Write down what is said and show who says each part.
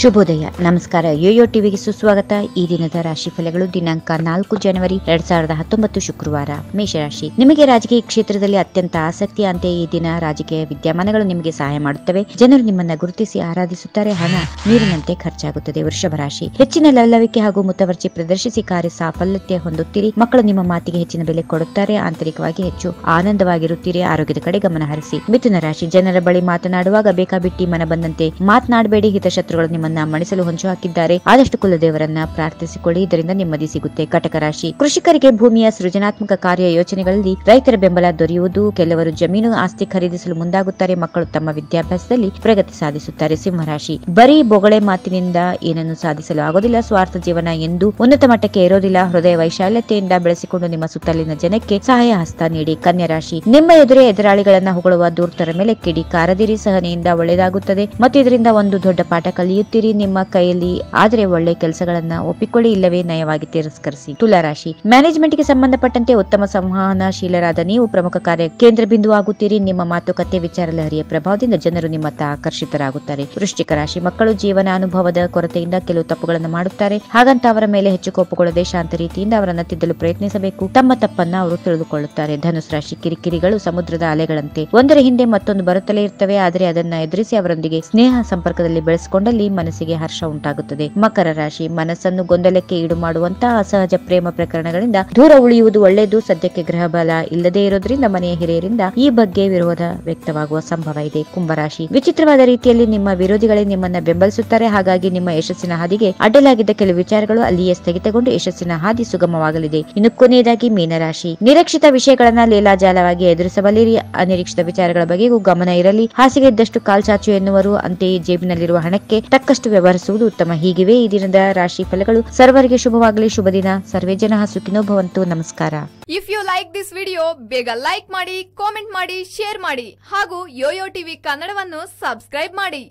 Speaker 1: ಶುಭೋದಯ. ನಮಸ್ಕಾರ. ಯೋಯೋ ಟಿವಿಗೆ ಸುಸ್ವಾಗತ. ಈ ದಿನದ ರಾಶಿ ಫಲಗಳು ದಿನಾಂಕ ನಾಲ್ಕು ಜನವರಿ ಎರಡ್ ಸಾವಿರದ ಹತ್ತೊಂಬತ್ತು ಶುಕ್ರವಾರ ಮೇಷರಾಶಿ. ನಿಮಗೆ ರಾಜಕೀಯ ಕ್ಷೇತ್ರದಲ್ಲಿ ಅತ್ಯಂತ ಆಸಕ್ತಿ ಅಂತೆ ಈ ದಿನ ರಾಜಕೀಯ ವಿದ್ಯಮಾನಗಳು ನಿಮಗೆ ಸಹಾಯ ಮಾಡುತ್ತವೆ. ಜನರು ನಿಮ್ಮನ್ನ ಗುರುತಿಸಿ ಆರಾಧಿಸುತ್ತಾರೆ. ಹಣ, ನೀರಿನಂತೆ ಖರ್ಚಾಗುತ್ತದೆ. ವೃಷಭ ರಾಶಿ. ಹೆಚ್ಚಿನ ಲವಲವಿಕೆ ಹಾಗೂ ಮುತವರ್ಜಿ ಪ್ರದರ್ಶಿಸಿ ಕಾರ್ಯ ಸಾಫಲ್ಯತೆ ಹೊಂದುತ್ತೀರಿ. ಮಕ್ಕಳು ನಿಮ್ಮ ಮಾತಿಗೆ ಹೆಚ್ಚಿನ ಬೆಲೆ ಕೊಡುತ್ತಾರೆ. ಆಂತರಿಕವಾಗಿ ಹೆಚ್ಚು ಆನಂದವಾಗಿರುತ್ತೀರಿ. ಆರೋಗ್ಯದ ಕಡೆ ಗಮನ ಹರಿಸಿ. ಮಿಥುನ ರಾಶಿ. ಜನರ ಬಳಿ ಮಾತನಾಡುವಾಗ ಬೇಕಾಬಿಟ್ಟಿ ಮನ ಬಂದಂತೆ ಮಾತನಾಡಬೇಡಿ. ಹಿತಶತ್ರುಗಳು ನಿಮ್ಮನ್ನ ಮಣಿಸಲು ಹೊಂಚು ಹಾಕಿದ್ದಾರೆ. ಆದಷ್ಟು ಕುಲದೇವರನ್ನ ಪ್ರಾರ್ಥಿಸಿಕೊಳ್ಳಿ. ಇದರಿಂದ ನೆಮ್ಮದಿ ಸಿಗುತ್ತೆ. ಕಟಕ ರಾಶಿ. ಕೃಷಿಕರಿಗೆ ಭೂಮಿಯ ಸೃಜನಾತ್ಮಕ ಕಾರ್ಯ ಯೋಚನೆಗಳಲ್ಲಿ ರೈತರ ಬೆಂಬಲ ದೊರೆಯುವುದು, ಕೆಲವರು ಜಮೀನು ಆಸ್ತಿ ಖರೀದಿಸಲು ಮುಂದಾಗುತ್ತಾರೆ. ಮಕ್ಕಳು ತಮ್ಮ ವಿದ್ಯಾಭ್ಯಾಸದಲ್ಲಿ ಪ್ರಗತಿ ಸಾಧಿಸುತ್ತಾರೆ. ಸಿಂಹರಾಶಿ ಬರೀ ಬೊಗಳೆ ಮಾತಿನಿಂದ ಏನನ್ನು ಸಾಧಿಸಲು ಆಗೋದಿಲ್ಲ. ಸ್ವಾರ್ಥ ಜೀವನ ಎಂದು ಉನ್ನತ ಮಟ್ಟಕ್ಕೆ ಇರೋದಿಲ್ಲ ಹೃದಯ ವೈಶಾಲ್ಯತೆಯಿಂದ ಬೆಳೆಸಿಕೊಂಡು ನಿಮ್ಮ ಸುತ್ತಲಿನ ಜನಕ್ಕೆ ಸಹಾಯ ಹಸ್ತ ನೀಡಿ. ಕನ್ಯಾ ರಾಶಿ. ನಿಮ್ಮ ಎದುರೆ ಎದುರಾಳಿಗಳನ್ನ ಹೊಗಳುವ ದೂರ್ತರ ಮೇಲೆ ಕಿಡಿ ಕಾರದಿರಿ. ಸಹನೆಯಿಂದ ಒಳ್ಳೆಯದಾಗುತ್ತದೆ. ಮತ್ತು ಇದರಿಂದ ಒಂದು ದೊಡ್ಡ ಪಾಠ ಕಲಿಯುತ್ತೀರಿ ನಿಮ್ಮ ಕೈಯಲ್ಲಿ, ಆದರೆ ಒಳ್ಳೆ ಕೆಲಸಗಳನ್ನ ಒಪ್ಪಿಕೊಳ್ಳಿ, ಇಲ್ಲವೇ ನಯವಾಗಿ ತಿರಸ್ಕರಿಸಿ. ತುಲಾರಾಶಿ ಮ್ಯಾನೇಜ್ಮೆಂಟ್ಗೆ ಸಂಬಂಧಪಟ್ಟಂತೆ ಉತ್ತಮ ಸಂವಹನಶೀಲರಾದ ನೀವು ಪ್ರಮುಖ ಕಾರ್ಯ ಕೇಂದ್ರ ಬಿಂದು ಆಗುತ್ತೀರಿ. ನಿಮ್ಮ ಮಾತುಕತೆ ವಿಚಾರ ಲಹರಿಯ ಪ್ರಭಾವದಿಂದ ಜನರು ನಿಮ್ಮತ್ತ ಆಕರ್ಷಿತರಾಗುತ್ತಾರೆ. ವೃಶ್ಚಿಕ ರಾಶಿ ಮಕ್ಕಳು ಜೀವನ ಅನುಭವದ ಕೊರತೆಯಿಂದ ಕೆಲವು ತಪ್ಪುಗಳನ್ನು ಮಾಡುತ್ತಾರೆ. ಹಾಗಂತ ಅವರ ಮೇಲೆ ಹೆಚ್ಚು ಕೋಪಗೊಳ್ಳದೆ ಶಾಂತ ರೀತಿಯಿಂದ ಅವರನ್ನ ತಿದ್ದಲು ಪ್ರಯತ್ನಿಸಬೇಕು. ತಮ್ಮ ತಪ್ಪನ್ನ ಅವರು ತಿಳಿದುಕೊಳ್ಳುತ್ತಾರೆ. ಧನುಸ್ ರಾಶಿ ಕಿರಿಕಿರಿಗಳು ಸಮುದ್ರದ ಅಲೆಗಳಂತೆ. ಒಂದರ ಹಿಂದೆ ಮತ್ತೊಂದು ಬರುತ್ತಲೇ ಇರ್ತವೆ, ಆದರೆ ಅದನ್ನ ಎದುರಿಸಿ ಅವರೊಂದಿಗೆ ಸ್ನೇಹ ಸಂಪರ್ಕದಲ್ಲಿ ಬೆಳೆಸಿಕೊಂಡಲ್ಲಿ ಮನಸ್ಸಿಗೆ ಹರ್ಷ ಉಂಟಾಗುತ್ತದೆ. ಮಕರ ರಾಶಿ ಮನಸ್ಸನ್ನು ಗೊಂದಲಕ್ಕೆ ಈಡು ಮಾಡುವಂತಹ ಅಸಹಜ ಪ್ರೇಮ ಪ್ರಕರಣಗಳಿಂದ ದೂರ ಉಳಿಯುವುದು ಒಳ್ಳೆಯದು. ಸದ್ಯಕ್ಕೆ ಗೃಹ ಬಲ ಇಲ್ಲದೇ ಇರೋದ್ರಿಂದ ಮನೆಯ ಹಿರಿಯರಿಂದ ಈ ಬಗ್ಗೆ ವಿರೋಧ ವ್ಯಕ್ತವಾಗುವ ಸಂಭವ ಇದೆ. ಕುಂಭರಾಶಿ ವಿಚಿತ್ರವಾದ ರೀತಿಯಲ್ಲಿ ನಿಮ್ಮ ವಿರೋಧಿಗಳೇ ನಿಮ್ಮನ್ನ ಬೆಂಬಲಿಸುತ್ತಾರೆ. ಹಾಗಾಗಿ ನಿಮ್ಮ ಯಶಸ್ಸಿನ ಹಾದಿಗೆ ಅಡ್ಡಲಾಗಿದ್ದ ಕೆಲವು ವಿಚಾರಗಳು ಅಲ್ಲಿಯೇ ಸ್ಥಗಿತಗೊಂಡು ಯಶಸ್ಸಿನ ಹಾದಿ ಸುಗಮವಾಗಲಿದೆ. ಇನ್ನು ಕೊನೆಯದಾಗಿ ಮೀನರಾಶಿ ನಿರೀಕ್ಷಿತ ವಿಷಯಗಳನ್ನ ಲೀಲಾಜಾಲವಾಗಿ ಎದುರಿಸಬಲ್ಲಿರಿ. ಅನಿರೀಕ್ಷಿತ ವಿಚಾರಗಳ ಬಗೆಗೂ ಗಮನ ಇರಲಿ. ಹಾಸಿಗೆ ಇದ್ದಷ್ಟು ಕಾಲ್ಚಾಚು ಎನ್ನುವರು ಅಂತೆಯೇ ಜೇಬಿನಲ್ಲಿರುವ ಹಣಕ್ಕೆ ತಕ್ಕಷ್ಟು ವ್ಯವಹರಿಸುವುದು ಉತ್ತಮ. ಹೀಗಿವೆ ಈ ದಿನದ ರಾಶಿ ಫಲಗಳು. ಸರ್ವರಿಗೆ ಶುಭವಾಗಲಿ. ಶುಭ ದಿನ. ಸರ್ವೇ ಜನ ಸುಖಿನೋ ಭವಂತು. ನಮಸ್ಕಾರ.
Speaker 2: If you like this video ಬೇಗ ಲೈಕ್ ಮಾಡಿ ಕಾಮೆಂಟ್ ಮಾಡಿ ಶೇರ್ ಮಾಡಿ. ಹಾಗೂ ಯೋಯೋ ಟಿವಿ ಕನ್ನಡವನ್ನು ಸಬ್ಸ್ಕ್ರೈಬ್ ಮಾಡಿ.